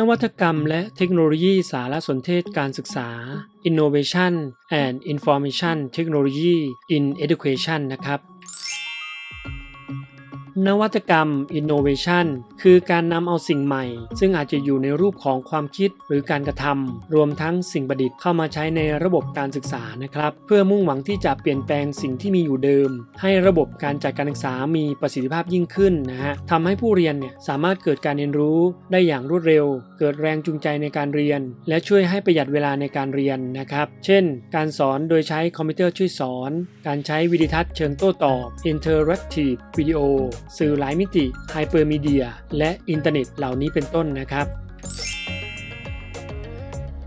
นวัตกรรมและเทคโนโลยีสารสนเทศการศึกษา Innovation and Information Technology in Education นะครับ นวัตกรรม Innovation คือการนำเอาสิ่งใหม่ ซึ่งอาจจะอยู่ในรูปของความคิดหรือการกระทำรวมทั้งสิ่งประดิษฐ์เข้ามาใช้ในระบบการศึกษานะครับ เพื่อมุ่งหวังที่จะเปลี่ยนแปลงสิ่งที่มีอยู่เดิม ให้ระบบการจัดการศึกษามีประสิทธิภาพยิ่งขึ้นนะฮะทำให้ผู้เรียนเนี่ยสามารถเกิดการเรียนรู้ได้อย่างรวดเร็ว เกิดแรงจูงใจในการเรียน และช่วยให้ประหยัดเวลาในการเรียนนะครับ เช่น การสอนโดยใช้คอมพิวเตอร์ช่วยสอน การใช้วิดีทัศน์เชิงโต้ตอบ Interactive Video สื่อหลายมิติไฮเปอร์มีเดีย และอินเทอร์เน็ตเหล่านี้เป็นต้นนะครับ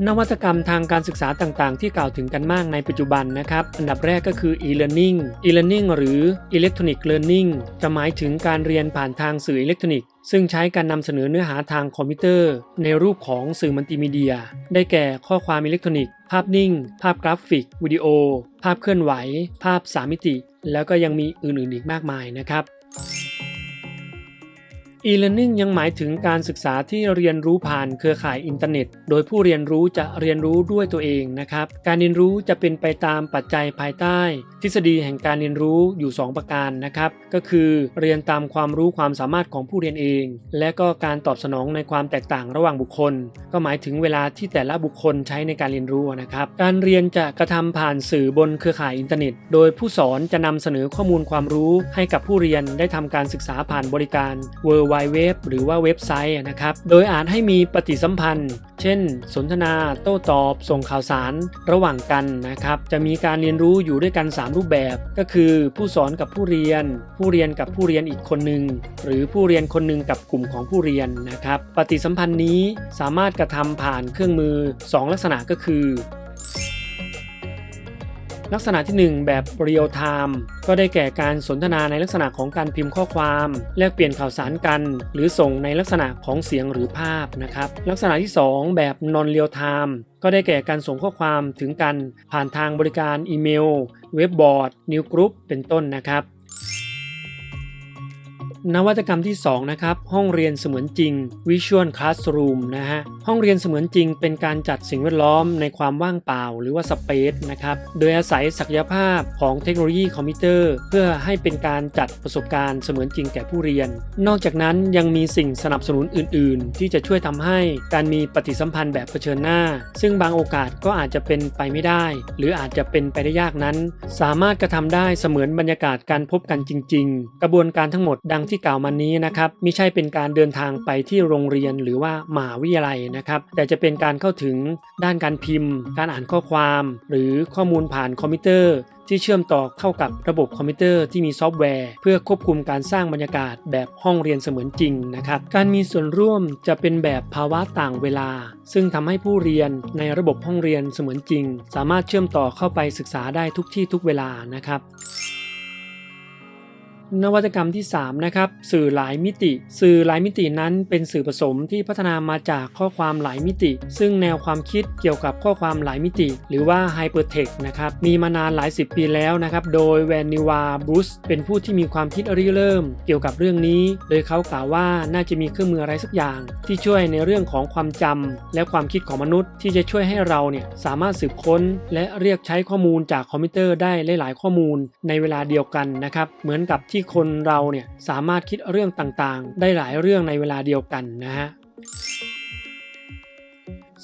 นวัตกรรมทางการศึกษาต่างๆ ที่กล่าวถึงกันมากในปัจจุบันนะครับ อันดับแรกก็คือ e-learning e-learning หรือ electronic learning จะหมายถึงการเรียนผ่านทางสื่ออิเล็กทรอนิกส์ซึ่งใช้การนำเสนอเนื้อหาทางคอมพิวเตอร์ ในรูปของสื่อมัลติมีเดีย ได้แก่ข้อความอิเล็กทรอนิกส์ ภาพนิ่ง ภาพกราฟิก วิดีโอ ภาพเคลื่อนไหว ภาพสามมิติ แล้วก็ยังมีอื่นๆอีกมากมายนะครับ e-learning ยังหมายถึงการศึกษาที่เรียนรู้ผ่านเครือข่ายอินเทอร์เน็ต โดยผู้เรียนรู้จะเรียนรู้ด้วยตัวเองนะครับ การเรียนรู้จะเป็นไปตามปัจจัยภายใต้ ทฤษฎีแห่งการเรียนรู้อยู่ 2 ประการนะครับ ก็คือเรียนตามความรู้ความสามารถของผู้เรียนเอง และก็การตอบสนองในความแตกต่างระหว่างบุคคล ก็หมายถึงเวลาที่แต่ละบุคคลใช้ในการเรียนรู้นะครับ การเรียนจะกระทำผ่านสื่อบนเครือข่ายอินเทอร์เน็ต โดยผู้สอนจะนำเสนอข้อมูลความรู้ให้กับผู้เรียนได้ทำการศึกษาผ่านบริการ w w w หรือว่าเว็บไซต์นะครับ โดยอาจให้มีปฏิสัมพันธ์ เช่น สนทนา โต้ตอบ ส่งข่าวสารระหว่างกันนะครับ จะมีการเรียนรู้อยู่ด้วยกัน 3 รูปแบบ ก็คือผู้สอนกับผู้เรียน ผู้เรียนกับผู้เรียนอีกคนหนึ่ง หรือผู้เรียนคนหนึ่งกับกลุ่มของผู้เรียนนะครับ ปฏิสัมพันธ์นี้สามารถกระทำผ่านเครื่องมือ 2 ลักษณะก็คือ ลักษณะที่ 1 แบบเรียลไทม์ก็ได้แก่การสนทนาในลักษณะของการพิมพ์ข้อความ แลกเปลี่ยนข่าวสารกัน หรือส่งในลักษณะของเสียงหรือภาพนะครับ ลักษณะที่ 2 แบบนอนเรียลไทม์ก็ได้แก่การส่งข้อความถึงกันผ่านทางบริการอีเมล เว็บบอร์ด นิวกรุ๊ปเป็นต้นนะครับ นวัตกรรมที่ 2 นะครับ ห้องเรียนเสมือนจริง Visual Classroom นะฮะ ห้องเรียนเสมือนจริง เป็นการจัดสิ่งแวดล้อมในความว่างเปล่าหรือว่า Space นะครับ โดยอาศัยศักยภาพของเทคโนโลยีคอมพิวเตอร์ เพื่อให้เป็นการจัดประสบการณ์เสมือนจริงแก่ผู้เรียน นอกจากนั้นยังมีสิ่งสนับสนุนอื่น ๆ ที่จะช่วยทำให้การมีปฏิสัมพันธ์แบบเผชิญหน้า ซึ่งบางโอกาสก็อาจจะเป็นไปไม่ได้ หรืออาจจะเป็นไปได้ยากนั้น สามารถกระทำได้เสมือนบรรยากาศการพบกันจริง ๆ กระบวนการทั้งหมดดังที่ที่กล่าวมานี้นะครับไม่ใช่เป็นการเดินทางไปที่โรงเรียนหรือว่ามหาวิทยาลัยนะครับ แต่จะเป็นการเข้าถึงด้านการพิมพ์ การอ่านข้อความ หรือข้อมูลผ่านคอมพิวเตอร์ ที่เชื่อมต่อเข้ากับระบบคอมพิวเตอร์ที่มีซอฟต์แวร์ เพื่อควบคุมการสร้างบรรยากาศแบบห้องเรียนเสมือนจริงนะครับ การมีส่วนร่วมจะเป็นแบบภาวะต่างเวลา ซึ่งทำให้ผู้เรียนในระบบห้องเรียนเสมือนจริง สามารถเชื่อมต่อเข้าไปศึกษาได้ทุกที่ทุกเวลานะครับ นวัตกรรมที่ 3 นะครับ สื่อหลายมิติ สื่อหลายมิตินั้นเป็นสื่อผสมที่พัฒนามาจากข้อความหลายมิติ ซึ่งแนวความคิดเกี่ยวกับข้อความหลายมิติ หรือว่า Hypertext นะครับ มีมานานหลายสิบปีแล้วนะครับ โดยแวนนิวาบรูซเป็นผู้ที่มีความคิดริเริ่ม เกี่ยวกับเรื่องนี้ โดยเขากล่าวว่าน่าจะมีเครื่องมืออะไรสักอย่าง ที่ช่วยในเรื่องของความจำและความคิดของมนุษย์ ที่จะช่วยให้เราเนี่ยสามารถสืบค้น และเรียกใช้ข้อมูลจากคอมพิวเตอร์ได้หลาย ๆ ข้อมูลในเวลาเดียวกันนะครับ เหมือนกับที่คนเราเนี่ยสามารถคิดเรื่องต่างๆ ได้หลายเรื่องในเวลาเดียวกันนะฮะ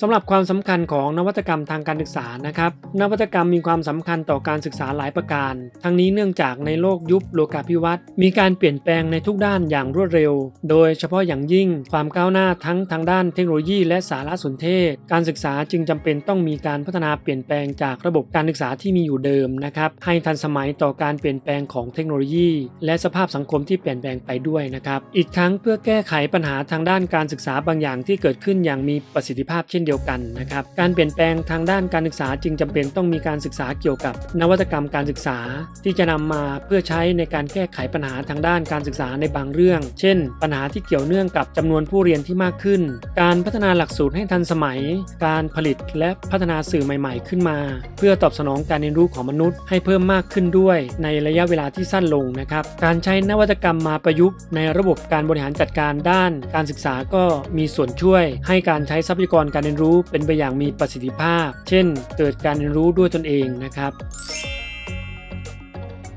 สำหรับความสำคัญของนวัตกรรมทางการศึกษานะครับ นวัตกรรมมีความสำคัญต่อการศึกษาหลายประการ ทั้งนี้เนื่องจากในโลกยุคโลกาภิวัตน์มีการเปลี่ยนแปลงในทุกด้านอย่างรวดเร็ว โดยเฉพาะอย่างยิ่งความก้าวหน้าทั้งทางด้านเทคโนโลยี และสารสนเทศ การศึกษาจึงจำเป็นต้องมีการพัฒนาเปลี่ยนแปลงจากระบบการศึกษาที่มีอยู่เดิมนะครับให้ทันสมัยต่อการเปลี่ยนแปลงของเทคโนโลยี และสภาพสังคมที่เปลี่ยนแปลงไปด้วยนะครับอีกทั้งเพื่อแก้ไขปัญหาทางด้านการศึกษาบางอย่างที่เกิดขึ้นอย่างมีประสิทธิภาพเช่นเดียวเดียวกันนะครับ การเปลี่ยนแปลงทางด้านการศึกษาจึงจำเป็นต้องมีการศึกษาเกี่ยวกับ นวัตกรรมการศึกษา ที่จะนำมาเพื่อใช้ในการแก้ไขปัญหาทางด้านการศึกษาในบางเรื่อง เช่น ปัญหาที่เกี่ยวเนื่องกับจำนวนผู้เรียนที่มากขึ้น การพัฒนาหลักสูตรให้ทันสมัย การผลิตและพัฒนาสื่อใหม่ ๆ ขึ้นมา เพื่อตอบสนองการเรียนรู้ของมนุษย์ ให้เพิ่มมากขึ้นด้วย ในระยะเวลาที่สั้นลงนะครับ การใช้นวัตกรรมมาประยุกต์ ในระบบการบริหารจัดการด้าน การศึกษาก็มีส่วนช่วย ให้การใช้ทรัพยากรการเรียนรู้เป็นไปอย่างมีประสิทธิภาพ เช่น เกิดการเรียนรู้ด้วยตนเองนะครับ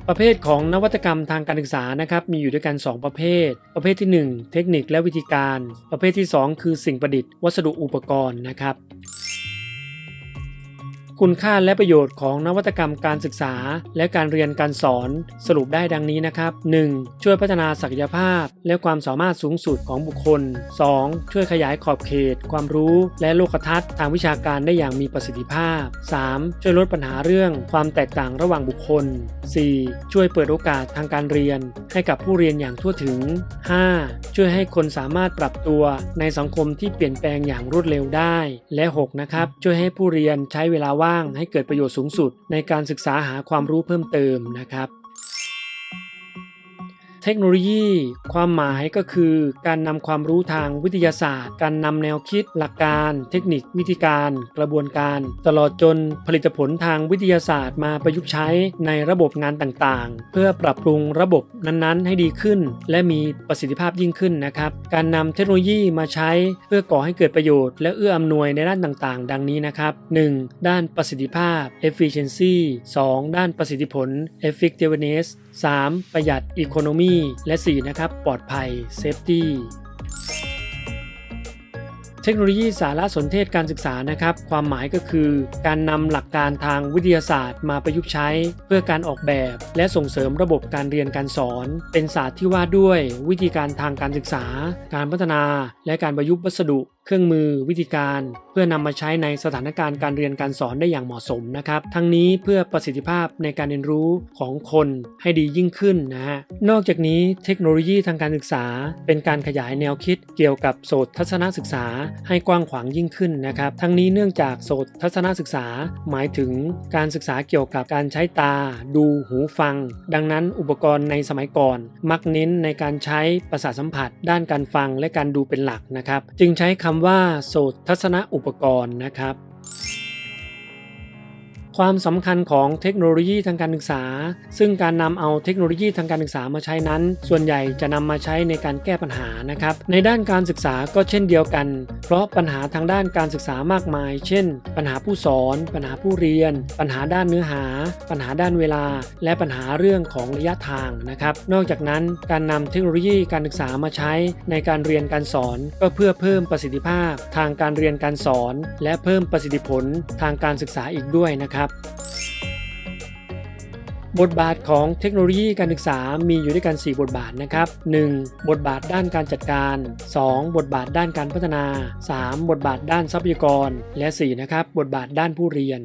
ประเภทของนวัตกรรมทางการศึกษานะครับมีอยู่ด้วยกัน 2 ประเภท ประเภทที่ 1 เทคนิคและวิธีการ ประเภทที่ 2 คือสิ่งประดิษฐ์วัสดุอุปกรณ์นะครับ คุณค่าและประโยชน์ของนวัตกรรมการศึกษา และการเรียนการสอนสรุปได้ดังนี้นะครับ 1. ช่วยพัฒนาศักยภาพ และความสามารถสูงสุดของบุคคล 2. ช่วยขยายขอบเขต ความรู้ และโลกทัศน์ทางวิชาการได้อย่างมีประสิทธิภาพ 3. ช่วยลดปัญหาเรื่องความแตกต่างระหว่างบุคคล 4. ช่วยเปิดโอกาสทางการเรียน ให้กับผู้เรียนอย่างทั่วถึง 5. ช่วยให้คนสามารถปรับตัวในสังคมที่เปลี่ยนแปลงอย่างรวดเร็วได้ และ 6. นะครับช่วยให้ผู้เรียนใช้เวลาว่างให้เกิดประโยชน์สูงสุดในการศึกษาหาความรู้เพิ่มเติมนะครับ เทคโนโลยี ความหมายก็คือการนำความรู้ทางวิทยาศาสตร์ การนำแนวคิด หลักการ เทคนิค วิธีการ กระบวนการ ตลอดจนผลิตผลทางวิทยาศาสตร์ มาประยุกต์ใช้ในระบบงานต่างๆ เพื่อปรับปรุงระบบนั้นๆ ให้ดีขึ้น และมีประสิทธิภาพยิ่งขึ้นนะครับ การนำเทคโนโลยีมาใช้เพื่อก่อให้เกิดประโยชน์ และเอื้ออำนวยในด้านต่างๆ ดังนี้นะครับ 1. ด้านประสิทธิภาพ efficiency 2. ด้านประสิทธิผล effectiveness 3. ประหยัด economy และ 4. นะครับ ปลอดภัย safety เทคโนโลยีสารสนเทศการศึกษานะครับ ความหมายก็คือ การนำหลักการทางวิทยาศาสตร์มาประยุกต์ใช้ เพื่อการออกแบบ และส่งเสริมระบบการเรียนการสอน เป็นศาสตร์ที่ว่าด้วยวิธีการทางการศึกษา การพัฒนา และการประยุกต์วัสดุเครื่องมือวิธีการเพื่อนำมาใช้ในสถานการณ์การเรียนการสอนได้อย่างเหมาะสมนะครับ ทั้งนี้เพื่อประสิทธิภาพในการเรียนรู้ของคนให้ดียิ่งขึ้นนะฮะนอกจากนี้เทคโนโลยีทางการศึกษา เป็นการขยายแนวคิดเกี่ยวกับโสตทัศนศึกษาให้กว้างขวางยิ่งขึ้นนะครับ ทั้งนี้เนื่องจากโสตทัศนศึกษา หมายถึงการศึกษาเกี่ยวกับการใช้ตา ดูหูฟัง ดังนั้นอุปกรณ์ในสมัยก่อน มักเน้นในการใช้ประสาทสัมผัส ด้านการฟังและการดูเป็นหลักนะครับ จึงใช้คำว่าโสตทัศนอุปกรณ์นะครับ ความสำคัญของเทคโนโลยีทางการศึกษา ซึ่งการนำเอาเทคโนโลยีทางการศึกษามาใช้นั้น ส่วนใหญ่จะนำมาใช้ในการแก้ปัญหานะครับในด้านการศึกษาก็เช่นเดียวกัน เพราะปัญหาทางด้านการศึกษามากมาย เช่น ปัญหาผู้สอน ปัญหาผู้เรียน ปัญหาด้านเนื้อหา ปัญหาด้านเวลา และปัญหาเรื่องของระยะทางนะครับนอกจากนั้นการนำเทคโนโลยีการศึกษามาใช้ในการเรียนการสอน ก็เพื่อเพิ่มประสิทธิภาพ ทางการเรียนการสอน และเพิ่มประสิทธิผลทางการศึกษาอีกด้วยนะครับบทบาทของเทคโนโลยีการศึกษามีอยู่ด้วยกัน 4 บทบาทนะครับ 1. บทบาทด้านการจัดการ 2. บทบาทด้านการพัฒนา 3. บทบาทด้านทรัพยากร และ 4. นะครับ บทบาทด้านผู้เรียน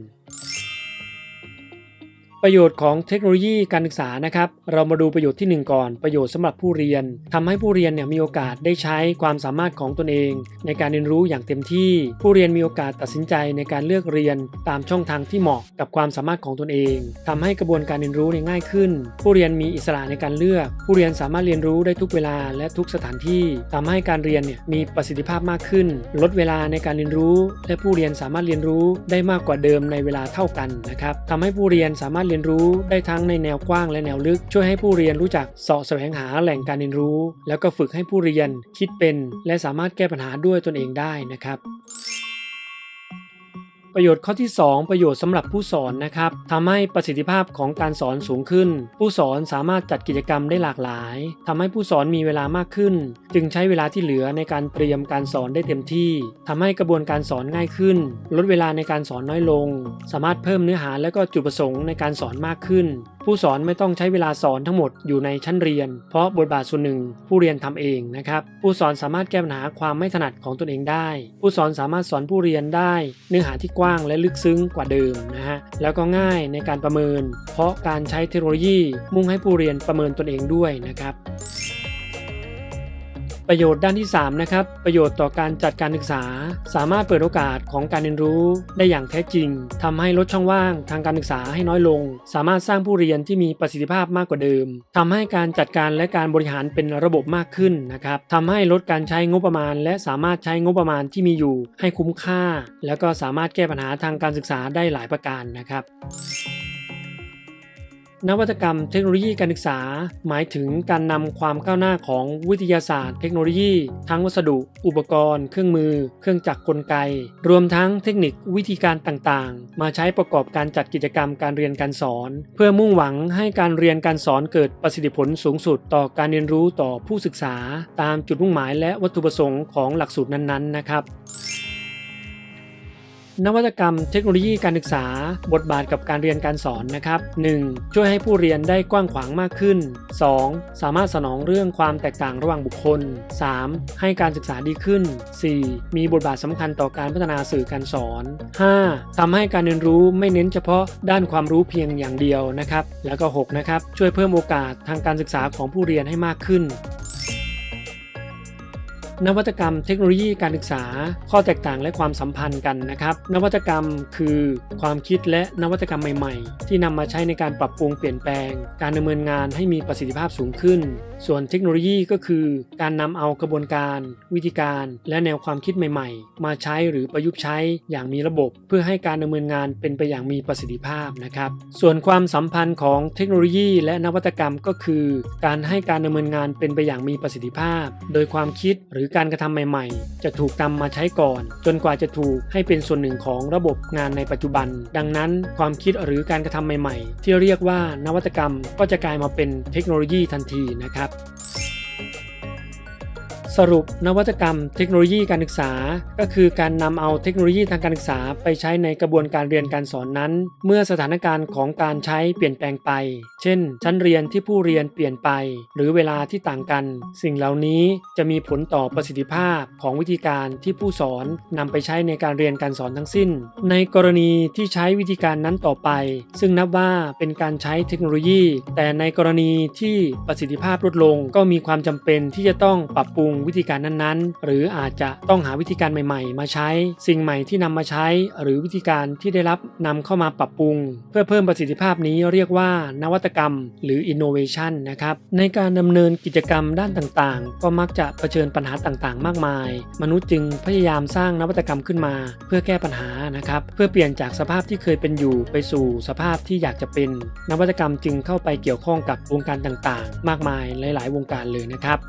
ประโยชน์ของเทคโนโลยีการศึกษานะครับ เรามาดูประโยชน์ที่ 1 ก่อน ประโยชน์สำหรับผู้เรียนทำให้ผู้เรียนเนี่ยมีโอกาสได้ใช้ความสามารถของตนเอง ในการเรียนรู้อย่างเต็มที่ ผู้เรียนมีโอกาสตัดสินใจในการเลือกเรียนตามช่องทางที่เหมาะกับความสามารถของตนเองทำให้กระบวนการเรียนรู้เนี่ยง่ายขึ้น ผู้เรียนมีอิสระในการเลือก ผู้เรียนสามารถเรียนรู้ได้ทุกเวลาและทุกสถานที่ทำให้การเรียนเนี่ยมีประสิทธิภาพมากขึ้น ลดเวลาในการเรียนรู้ และผู้เรียนสามารถเรียนรู้ได้มากกว่าเดิมในเวลาเท่ากันนะครับทำให้ผู้เรียนสามารถเรียนรู้ได้ทั้งในแนวกว้างและแนวลึก ช่วยให้ผู้เรียนรู้จักเสาะแสวงหาแหล่งการเรียนรู้ แล้วก็ฝึกให้ผู้เรียนคิดเป็น และสามารถแก้ปัญหาด้วยตนเองได้นะครับ ประโยชน์ข้อที่ 2 ประโยชน์สำหรับผู้สอนนะครับทำให้ประสิทธิภาพของการสอนสูงขึ้น ผู้สอนสามารถจัดกิจกรรมได้หลากหลายทำให้ผู้สอนมีเวลามากขึ้น จึงใช้เวลาที่เหลือในการเตรียมการสอนได้เต็มที่ทำให้กระบวนการสอนง่ายขึ้น ลดเวลาในการสอนน้อยลง สามารถเพิ่มเนื้อหาและก็จุดประสงค์ในการสอนมากขึ้น ผู้สอนไม่ต้องใช้เวลาสอนทั้งหมดอยู่ในชั้นเรียน เพราะบทบาทส่วนหนึ่ง ผู้เรียนทำเองนะครับผู้สอนสามารถแก้ปัญหาความไม่ถนัดของตนเองได้ ผู้สอนสามารถสอนผู้เรียนได้ เนื้อหาที่กว้างและลึกซึ้งกว่าเดิมนะฮะแล้วก็ง่ายในการประเมิน เพราะการใช้เทคโนโลยีมุ่งให้ผู้เรียนประเมินตนเองด้วยนะครับ ประโยชน์ด้านที่ 3 นะครับ ประโยชน์ต่อการจัดการศึกษา สามารถเปิดโอกาสของการเรียนรู้ได้อย่างแท้จริงทำให้ลดช่องว่างทางการศึกษาให้น้อยลง สามารถสร้างผู้เรียนที่มีประสิทธิภาพมากกว่าเดิมทำให้การจัดการและการบริหารเป็นระบบมากขึ้นนะครับทำให้ลดการใช้งบประมาณ และสามารถใช้งบประมาณที่มีอยู่ให้คุ้มค่า แล้วก็สามารถแก้ปัญหาทางการศึกษาได้หลายประการนะครับ นวัตกรรมเทคโนโลยีการศึกษา หมายถึงการนำความก้าวหน้าของวิทยาศาสตร์ เทคโนโลยี ทั้งวัสดุ อุปกรณ์ เครื่องมือ เครื่องจักรกลไก รวมทั้งเทคนิควิธีการต่างๆ มาใช้ประกอบการจัดกิจกรรมการเรียนการสอน เพื่อมุ่งหวังให้การเรียนการสอนเกิดประสิทธิผลสูงสุด ต่อการเรียนรู้ต่อผู้ศึกษา ตามจุดมุ่งหมายและวัตถุประสงค์ของหลักสูตรนั้นๆนะครับ นวัตกรรมเทคโนโลยีการศึกษา บทบาทกับการเรียนการสอนนะครับ 1. ช่วยให้ผู้เรียนได้กว้างขวางมากขึ้น 2. สามารถสนองเรื่องความแตกต่างระหว่างบุคคล 3. ให้การศึกษาดีขึ้น 4. มีบทบาทสำคัญต่อการพัฒนาสื่อการสอน 5. ทำให้การเรียนรู้ไม่เน้นเฉพาะด้านความรู้เพียงอย่างเดียวนะครับ แล้วก็ 6. นะครับ ช่วยเพิ่มโอกาสทางการศึกษาของผู้เรียนให้มากขึ้น นวัตกรรมเทคโนโลยีการศึกษา ข้อแตกต่างและความสัมพันธ์กันนะครับ นวัตกรรมคือความคิดและนวัตกรรมใหม่ๆ ที่นำมาใช้ในการปรับปรุงเปลี่ยนแปลง การดำเนินงานให้มีประสิทธิภาพสูงขึ้น ส่วนเทคโนโลยีก็คือ การนำเอากระบวนการ วิธีการ และแนวความคิดใหม่ๆ มาใช้หรือประยุกต์ใช้อย่างมีระบบ เพื่อให้การดำเนินงานเป็นไปอย่างมีประสิทธิภาพนะครับ ส่วนความสัมพันธ์ของเทคโนโลยีและนวัตกรรมก็คือ การให้การดำเนินงานเป็นไปอย่างมีประสิทธิภาพ โดยความคิดหรือการกระทำใหม่ๆ จะถูกนำมาใช้ก่อน จนกว่าจะถูกให้เป็นส่วนหนึ่งของระบบงานในปัจจุบัน ดังนั้นความคิดหรือการกระทำใหม่ๆ ที่เรียกว่านวัตกรรมก็จะกลายมาเป็นเทคโนโลยีทันทีนะครับ สรุปนวัตกรรมเทคโนโลยีการศึกษา ก็คือการนำเอาเทคโนโลยีทางการศึกษาไปใช้ในกระบวนการเรียนการสอนนั้น เมื่อสถานการณ์ของการใช้เปลี่ยนแปลงไป เช่น ชั้นเรียนที่ผู้เรียนเปลี่ยนไป หรือเวลาที่ต่างกัน สิ่งเหล่านี้จะมีผลต่อประสิทธิภาพของวิธีการที่ผู้สอนนำไปใช้ในการเรียนการสอนทั้งสิ้น ในกรณีที่ใช้วิธีการนั้นต่อไป ซึ่งนับว่าเป็นการใช้เทคโนโลยี แต่ในกรณีที่ประสิทธิภาพลดลง ก็มีความจำเป็นที่จะต้องปรับปรุงวิธีการนั้นๆ หรืออาจจะต้องหาวิธีการใหม่ ๆ มาใช้ สิ่งใหม่ที่นำมาใช้ หรือวิธีการที่ได้รับนำเข้ามาปรับปรุง เพื่อเพิ่มประสิทธิภาพนี้เรียกว่า นวัตกรรม หรือ innovation นะครับในการดำเนินกิจกรรมด้านต่างๆ ก็มักจะเผชิญปัญหาต่างๆ มากมาย มนุษย์จึงพยายามสร้างนวัตกรรมขึ้นมา เพื่อแก้ปัญหานะครับเพื่อเปลี่ยนจากสภาพที่เคยเป็นอยู่ไปสู่สภาพที่อยากจะเป็น นวัตกรรมจึงเข้าไปเกี่ยวข้องกับวงการต่างๆ มากมายหลาย ๆ วงการเลยนะครับ